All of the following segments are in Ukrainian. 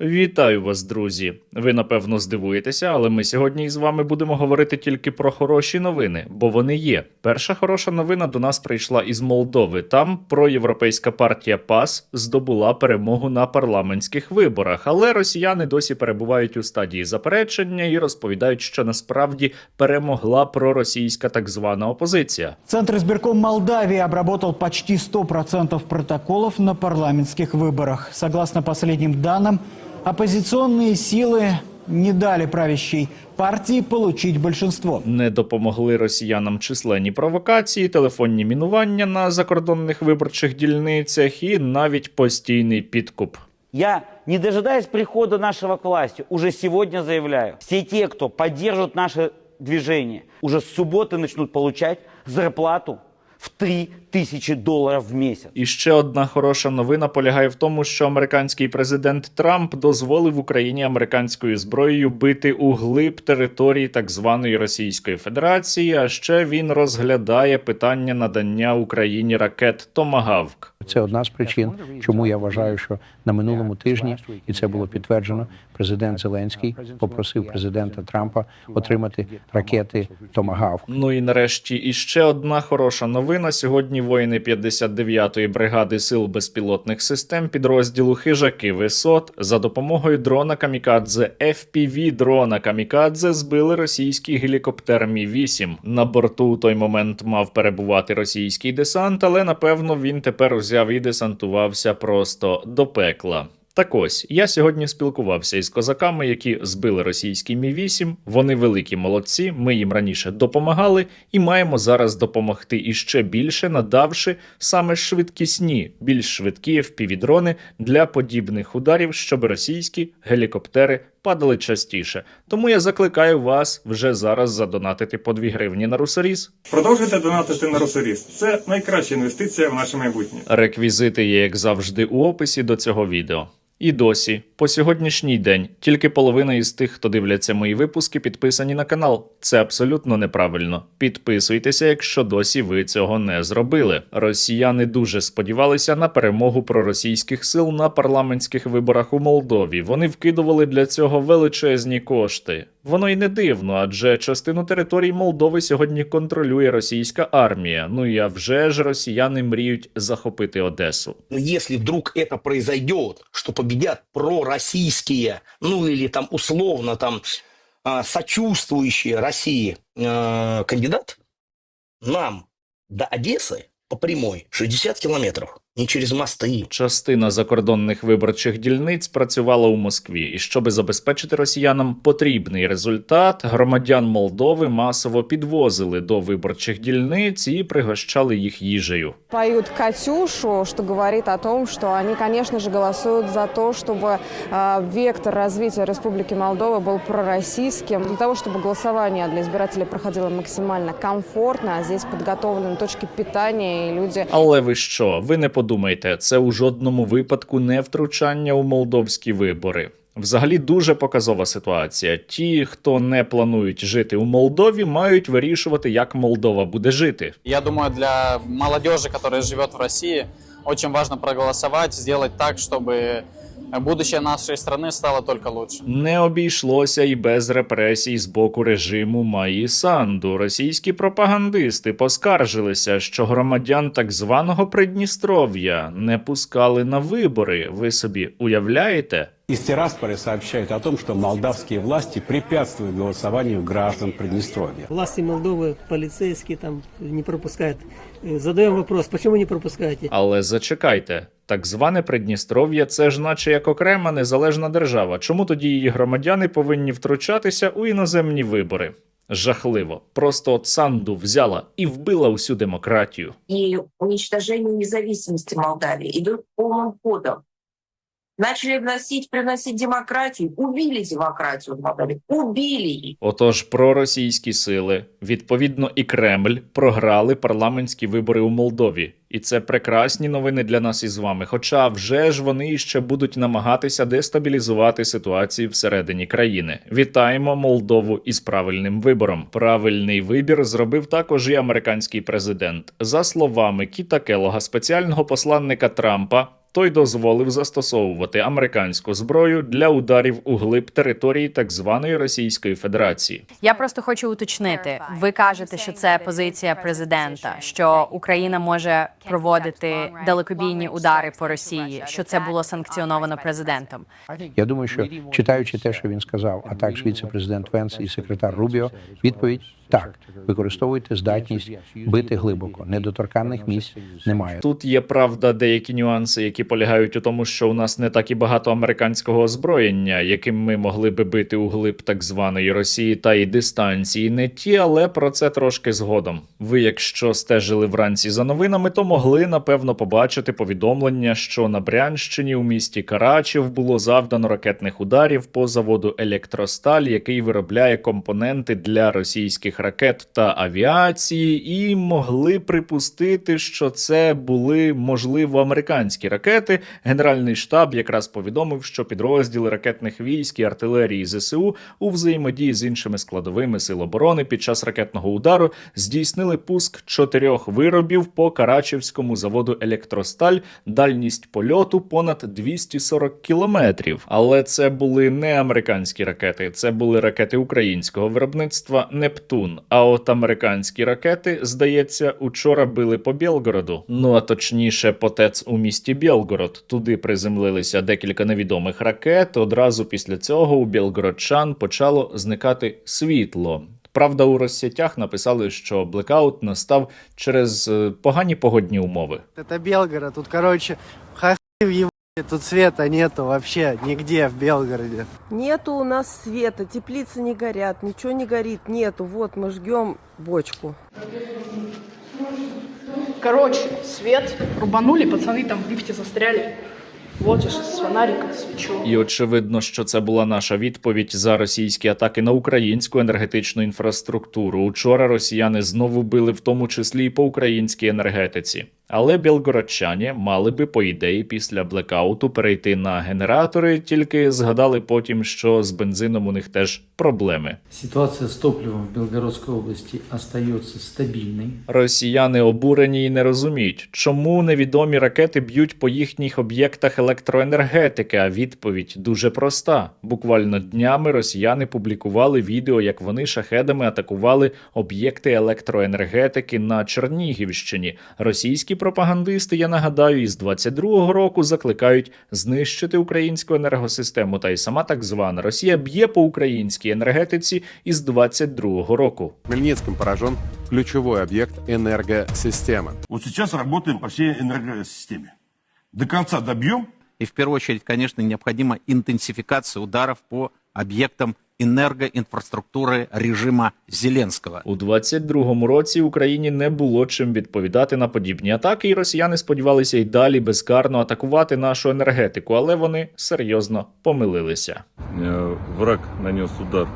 Вітаю вас, друзі! Ви напевно здивуєтеся, але ми сьогодні із вами будемо говорити тільки про хороші новини, бо вони є. Перша хороша новина до нас прийшла із Молдови. Там проєвропейська партія ПАС здобула перемогу на парламентських виборах, але росіяни досі перебувають у стадії заперечення і розповідають, що насправді перемогла проросійська так звана опозиція. Центр избирком Молдавии обработал почти 100% протоколов на парламентских выборах. Согласно последним данным, оппозиционные силы не дали правящей партии получить большинство. Не допомогли росіянам численні провокації, телефонні мінування на закордонних виборчих дільницях і навіть постійний підкуп. Я, не дожидаясь прихода нашего к власти, уже сегодня заявляю, все те, кто поддерживают наше движение, уже с субботы начнут получать зарплату в 3 тысячи долларов в месяц. І ще одна хороша новина полягає в тому, що американський президент Трамп дозволив Україні американською зброєю бити у глиб території так званої Російської Федерації. А ще він розглядає питання надання Україні ракет Томагавк. Це одна з причин, чому я вважаю, що на минулому тижні, і це було підтверджено, президент Зеленський попросив президента Трампа отримати ракети Томагавк. Ну і нарешті іще одна хороша новина. Сьогодні воїни 59-ї бригади сил безпілотних систем підрозділу Хижаки Висот за допомогою дрона Камікадзе FPV дрона Камікадзе збили російський гелікоптер Мі 8 На борту у той момент мав перебувати російський десант, але напевно він тепер взяв і десантувався просто до пекла. Так ось я сьогодні спілкувався із козаками, які збили російський мі 8 Вони великі молодці. Ми їм раніше допомагали і маємо зараз допомогти іще більше, надавши саме швидкісні, більш швидкі FPV-дрони для подібних ударів, щоб російські гелікоптери падали частіше. Тому я закликаю вас вже зараз задонатити по 2 гривні на русоріз. Продовжуйте донатити на Росоріс. Це найкраща інвестиція в наше майбутнє. Реквізити є, як завжди, у описі до цього відео. І досі, по сьогоднішній день, тільки половина із тих, хто дивляться мої випуски, підписані на канал. Це абсолютно неправильно. Підписуйтеся, якщо досі ви цього не зробили. Росіяни дуже сподівалися на перемогу проросійських сил на парламентських виборах у Молдові. Вони вкидували для цього величезні кошти. Воно й не дивно, адже частину територій Молдови сьогодні контролює російська армія. Ну і а вже ж росіяни мріють захопити Одесу. Но если вдруг это произойдет, что победят пророссийские, ну или там условно там а, сочувствующие России э, кандидат, нам до Одессы по прямой 60 километров, не через мосты. Частина закордонних виборчих дільниць працювала у Москві, і щоби забезпечити росіянам потрібний результат, громадян Молдови масово підвозили до виборчих дільниць і пригощали їх їжею. поют «Катюшу», что говорит о том, что они, конечно же, голосуют за то, чтобы э, вектор развития Республики Молдова был пророссийским, для того, чтобы голосование для избирателей проходило максимально комфортно. Здесь подготовлены точки питания, и люди Але ви що? Ви не Подумайте, це у жодному випадку не втручання у молдовські вибори. Взагалі дуже показова ситуація. Ті, хто не планують жити у Молдові, мають вирішувати, як Молдова буде жити. Я думаю, для молодежи, яка живе в Росії, дуже важливо проголосувати, зробити так, чтобы будущее нашей страны стало только лучше. Не обійшлося і без репресій з боку режиму Маї Санду. Російські пропагандисти поскаржилися, що громадян так званого Придністров'я не пускали на вибори. Ви собі уявляєте? Из Тирасполя сообщают о том, что молдавские власти препятствуют голосованию граждан Приднестровья. Власти Молдовы, полицейские там не пропускают. Э, Задаем вопрос, почему не пропускаете? Але зачекайте, так зване Придністров'я це ж наче як окрема незалежна держава. Чому тоді її громадяни повинні втручатися у іноземні вибори? Жахливо. Просто от Санду взяла і вбила усю демократію. І уничтоження незалежності Молдавії идут повним ходом. Начали вносить, приносить демократию, убили демократию в Молдавии, убили ее. Отож, проросійські сили, відповідно, і Кремль програли парламентські вибори у Молдові. І це прекрасні новини для нас із вами. Хоча вже ж вони ще будуть намагатися дестабілізувати ситуацію всередині країни. Вітаємо Молдову із правильним вибором. Правильний вибір зробив також і американський президент. За словами Кіта Келога, спеціального посланника Трампа. Той дозволив застосовувати американську зброю для ударів у глиб території так званої Російської Федерації. Я просто хочу уточнити. Ви кажете, що це позиція президента, що Україна може проводити далекобійні удари по Росії, що це було санкціоновано президентом. Я думаю, що читаючи те, що він сказав, а також віце-президент Венс і секретар Рубіо, відповідь так: використовуйте здатність бити глибоко. Недоторканних місць немає. Тут є правда деякі нюанси, які полягають у тому, що у нас не так і багато американського озброєння, яким ми могли би бити у глиб так званої Росії та й дистанції не ті, але про це трошки згодом. Ви, якщо стежили вранці за новинами, то могли напевно побачити повідомлення, що на Брянщині у місті Карачів було завдано ракетних ударів по заводу Електросталь, який виробляє компоненти для російських ракет та авіації, і могли припустити, що це були можливо американські ракети. Генеральний штаб якраз повідомив, що підрозділи ракетних військ і артилерії ЗСУ у взаємодії з іншими складовими сил оборони під час ракетного удару здійснили пуск чотирьох виробів по Карачівському заводу Електросталь, дальність польоту понад 240 кілометрів. Але це були не американські ракети, це були ракети українського виробництва Нептун. А от американські ракети, здається, учора били по Білгороду. Ну а точніше, по ТЕЦ у місті Білгород. Туди приземлилися декілька невідомих ракет. Одразу після цього у білгородчан почало зникати світло. Правда, у розсітях написали, що блекаут настав через е, погані погодні умови. Это Белгород, тут, в ебане, тут света нету вообще нигде в Белгороде. Нету у нас света, теплицы не горят, ничего не горит, нету. Вот мы жгем бочку. Короче, свет рубанули, пацаны там в лифте застряли. Вот я сейчас с фонариком свечу. І очевидно, що це була наша відповідь за російські атаки на українську енергетичну інфраструктуру. Учора росіяни знову били, в тому числі і по українській енергетиці. Але білгородчані мали би, по ідеї, після блекауту перейти на генератори, тільки згадали потім, що з бензином у них теж проблеми. Ситуация с топливом в Белгородской области остается стабильной. Росіяни обурені і не розуміють, чому невідомі ракети б'ють по їхніх об'єктах електроенергетики. А відповідь дуже проста. Буквально днями росіяни публікували відео, як вони шахедами атакували об'єкти електроенергетики на Чернігівщині. Російські пропагандисти, я нагадаю, із 22-го року закликають знищити українську енергосистему. Та й сама так звана Росія б'є по українській енергетиці із 22-го року. Хмельницком поражен ключевой объект энергосистемы. Вот сейчас работаем по всей энергосистеме. До конца добьем, И в первую очередь, конечно, необходима интенсификация ударов по объектам энергоинфраструктуры режима Зеленського. У 22-му році Україні не було чим відповідати на подібні атаки, і росіяни сподівалися й далі безкарно атакувати нашу енергетику, але вони серйозно помилилися. Враг наніс удар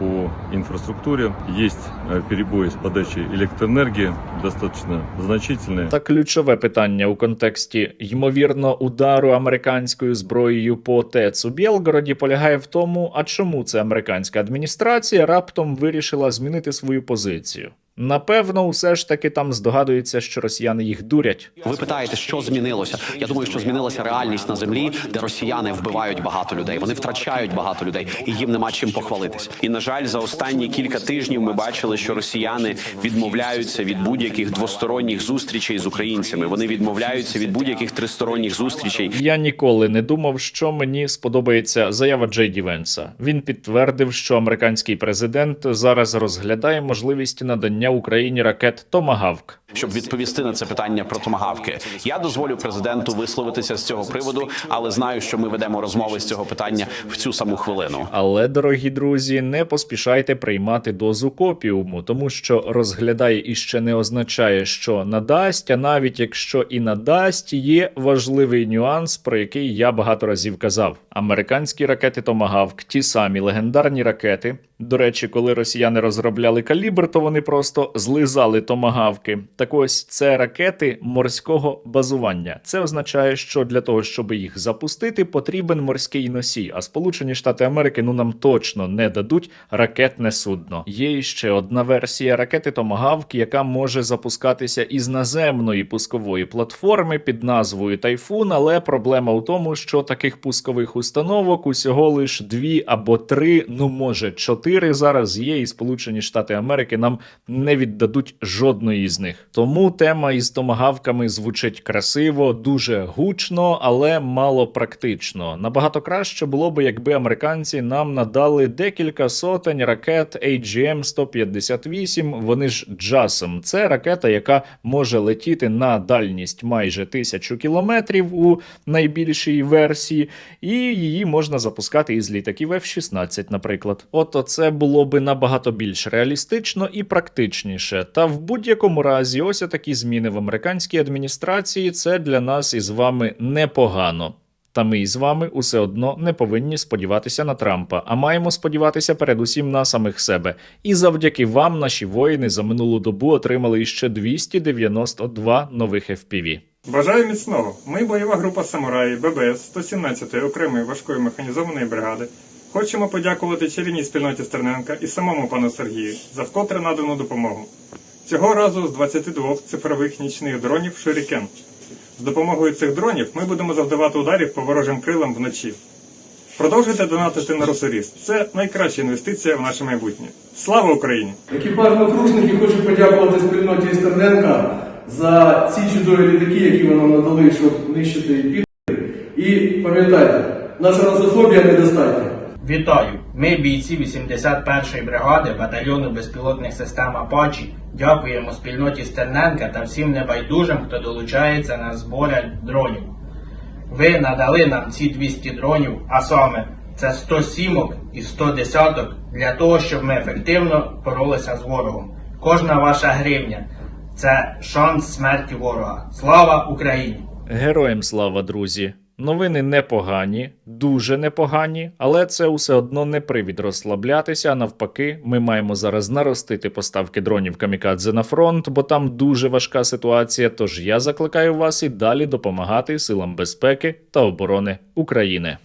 по инфраструктуре. Есть э, перебои с подачей электроэнергии, достаточно значительные. Та ключове питання у контексті ймовірно удару американською зброєю по ТЕЦ у Білгороді полягає в тому, а чому це американська адміністрація раптом вирішила змінити свою позицію. Напевно, усе ж таки там здогадується, що росіяни їх дурять. Ви питаєте, що змінилося? Я думаю, що змінилася реальність на землі, де росіяни вбивають багато людей. Вони втрачають багато людей, і їм нема чим похвалитись. І на жаль, за останні кілька тижнів ми бачили, що росіяни відмовляються від будь-яких двосторонніх зустрічей з українцями. Вони відмовляються від будь-яких тристоронніх зустрічей. Я ніколи не думав, що мені сподобається заява Джей Ді Венса. Він підтвердив, що американський президент зараз розглядає можливість надання Україні ракет Томагавк. Щоб відповісти на це питання про томагавки, я дозволю президенту висловитися з цього приводу, але знаю, що ми ведемо розмови з цього питання в цю саму хвилину. Але, дорогі друзі, не поспішайте приймати дозу копіуму, тому що розглядає і ще не означає, що надасть, а навіть якщо і надасть, є важливий нюанс, про який я багато разів казав. Американські ракети Томагавк, ті самі легендарні ракети, До речі, коли росіяни розробляли калібр, то вони просто злизали томагавки. Так ось це ракети морського базування. Це означає, що для того, щоб їх запустити, потрібен морський носій. А Сполучені Штати Америки ну нам точно не дадуть ракетне судно. Є ще одна версія ракети Томагавк, яка може запускатися із наземної пускової платформи під назвою Тайфун. Але проблема у тому, що таких пускових установок усього лиш дві або три, ну може чотири зараз є, і Сполучені Штати Америки нам не віддадуть жодної з них. Тому тема із томагавками звучить красиво, дуже гучно, але мало практично. Набагато краще було би, якби американці нам надали декілька сотень ракет AGM-158. Вони ж джасом. Це ракета, яка може летіти на дальність майже тисячу кілометрів у найбільшій версії, і її можна запускати із літаків F-16, наприклад. От це було би набагато більш реалістично і практичніше. Та в будь-якому разі, ось такі зміни в американській адміністрації це для нас із вами непогано. Та ми із вами усе одно не повинні сподіватися на Трампа, а маємо сподіватися передусім на самих себе. І завдяки вам наші воїни за минулу добу отримали іще 292 нових FPV. Бажаю міцного. Ми бойова група самураї ББС 117-ї окремої важкої механізованої бригади. Хочемо подякувати чарівній спільноті Стерненка і самому пану Сергію за вкотре надану допомогу. Цього разу з 22 цифрових нічних дронів Шурікен. З допомогою цих дронів ми будемо завдавати ударів по ворожим крилам вночі. Продовжуйте донатити на Росоріст. Це найкраща інвестиція в наше майбутнє. Слава Україні! Екіпаж Макрушників хочу подякувати спільноті Стерненка за ці чудові літаки, які ви нам надали, щоб нищити підри. І пам'ятайте, наша русофобія недостатня. Вітаю! Ми бійці 81-ї бригади батальйону безпілотних систем Апачі. Дякуємо спільноті Стерненка та всім небайдужим, хто долучається на збори дронів. Ви надали нам ці 200 дронів, а саме це 100 сімок і 100 десяток для того, щоб ми ефективно боролися з ворогом. Кожна ваша гривня це шанс смерті ворога. Слава Україні! Героям слава, друзі! Новини непогані, дуже непогані, але це усе одно не привід розслаблятися. А навпаки, ми маємо зараз наростити поставки дронів камікадзе на фронт, бо там дуже важка ситуація. Тож я закликаю вас і далі допомагати силам безпеки та оборони України.